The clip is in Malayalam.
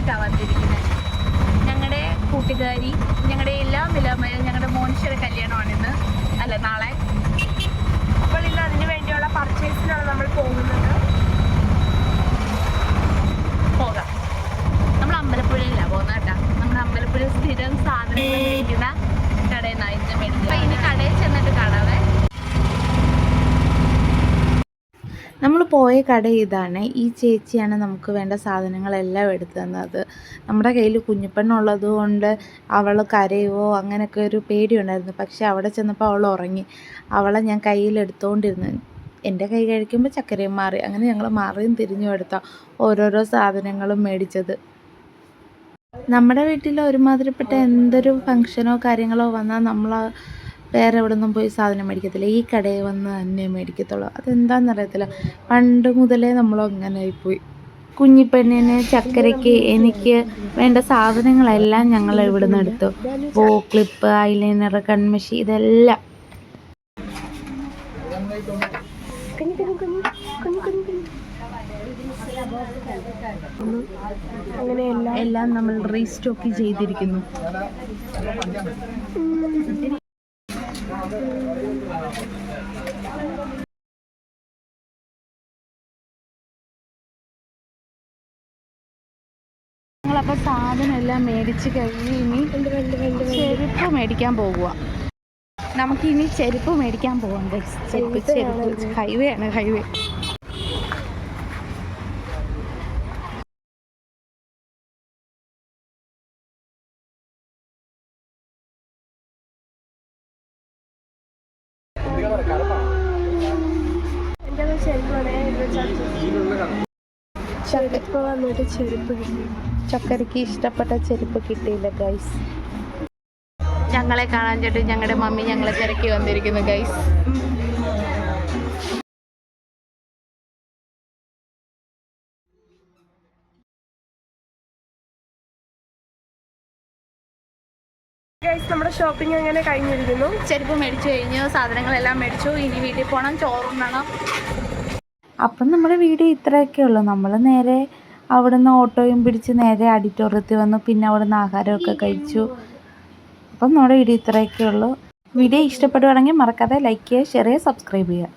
ആദ്യമായിട്ടാണ് വന്നിരിക്കുന്നത്. ഞങ്ങളുടെ കൂട്ടുകാരി ഞങ്ങളുടെ എല്ലാ നിലമയും ഞങ്ങളുടെ മോനിഷയുടെ കല്യാണമാണ് ഇന്ന് അല്ല നാളെ. അപ്പോൾ ഇന്ന് അതിന് വേണ്ടിയുള്ള പർച്ചേസിനാണ് നമ്മൾ പോകുന്നത്. പോകാം. നമ്മൾ അമ്പലപ്പുഴയിലാണ് പോകുന്നത് കേട്ടോ. നമ്മൾ അമ്പലപ്പുഴ സ്ഥിരം സാധനങ്ങൾ മേടിക്കുന്ന കടയിൽ നിന്നാണ് ഇന്ന് മേടിക്കുക അപ്പോൾ ഇനി കടയിൽ ചെന്നിട്ട് കാണാവേ നമ്മൾ പോയ കട ഇതാണ്. ഈ ചേച്ചിയാണ് നമുക്ക് വേണ്ട സാധനങ്ങളെല്ലാം എടുത്തു തന്നത്. നമ്മുടെ കയ്യിൽ കുഞ്ഞിപ്പെണ്ണുള്ളത് കൊണ്ട് അവൾ കരയുവോ അങ്ങനെയൊക്കെ ഒരു പേടിയുണ്ടായിരുന്നു. പക്ഷേ അവിടെ ചെന്നപ്പോൾ അവൾ ഉറങ്ങി. അവളെ ഞാൻ കയ്യിലെടുത്തുകൊണ്ടിരുന്നു എന്റെ കൈ കഴിക്കുമ്പോൾ ചക്കരയും മാറി. അങ്ങനെ ഞങ്ങൾ മാറിയും തിരിഞ്ഞു എടുത്താൽ ഓരോരോ സാധനങ്ങളും മേടിച്ചത്. നമ്മുടെ വീട്ടിൽ ഒരുമാതിരിപ്പെട്ട എന്തൊരു ഫങ്ഷനോ കാര്യങ്ങളോ വന്നാൽ നമ്മൾ വേറെ എവിടെ നിന്നും പോയി സാധനം മേടിക്കത്തില്ല. ഈ കടയിൽ വന്ന് തന്നെ മേടിക്കത്തുള്ളൂ. അതെന്താണെന്നറിയത്തില്ല പണ്ട് മുതലേ നമ്മൾ പോയി കുഞ്ഞിപ്പെണ്ണിന് ചക്കരയ്ക്ക് എനിക്ക് വേണ്ട സാധനങ്ങളെല്ലാം ഞങ്ങൾ ഇവിടെ നിന്ന് എടുത്തു. ബോ ക്ലിപ്പ് ഐലൈനർ കൺമഷി ഇതെല്ലാം. എല്ലാം നമ്മൾ റീസ്റ്റോക്ക് ചെയ്തിരിക്കുന്നു. ഞങ്ങളപ്പോൾ സാധനം എല്ലാം മേടിച്ച് കഴിഞ്ഞ് ഇനി ചെരുപ്പ് മേടിക്കാൻ പോകുക നമുക്ക് ഇനി ചെരുപ്പ് മേടിക്കാൻ പോകണ്ടേ. ചെരുപ്പ് ചെരുപ്പ്. ഹൈവേ ആണ് ഹൈവേ ചെരുപ്പ് കിട്ടി ഇഷ്ടപ്പെട്ട ചെരുപ്പ് കിട്ടിയില്ല ഗൈസ് ഞങ്ങളെ കാണാൻ ചേട്ടൻ ഞങ്ങളുടെ മമ്മി ഞങ്ങളെ തിരക്കി വന്നിരിക്കുന്നു ഗൈസ് നമ്മുടെ ഷോപ്പിംഗ് അങ്ങനെ കഴിഞ്ഞിരിക്കുന്നു? ചെരുപ്പ് മേടിച്ചു കഴിഞ്ഞു സാധനങ്ങളെല്ലാം മേടിച്ചു. ഇനി വീട്ടിൽ പോകണം ചോറും വേണം. അപ്പം നമ്മുടെ വീഡിയോ ഇത്രയൊക്കെ ഉള്ളൂ. നമ്മൾ നേരെ അവിടുന്ന് ഓട്ടോയും പിടിച്ച് നേരെ ഓഡിറ്റോറിയത്തിൽ വന്നു. പിന്നെ അവിടുന്ന് ആഹാരമൊക്കെ കഴിച്ചു. അപ്പം നമ്മുടെ വീഡിയോ ഇത്രയൊക്കെ ഉള്ളൂ. വീഡിയോ ഇഷ്ടപ്പെടുവാണെങ്കിൽ മറക്കാതെ ലൈക്ക് ചെയ്യുക ഷെയർ ചെയ്യുക സബ്സ്ക്രൈബ് ചെയ്യുക.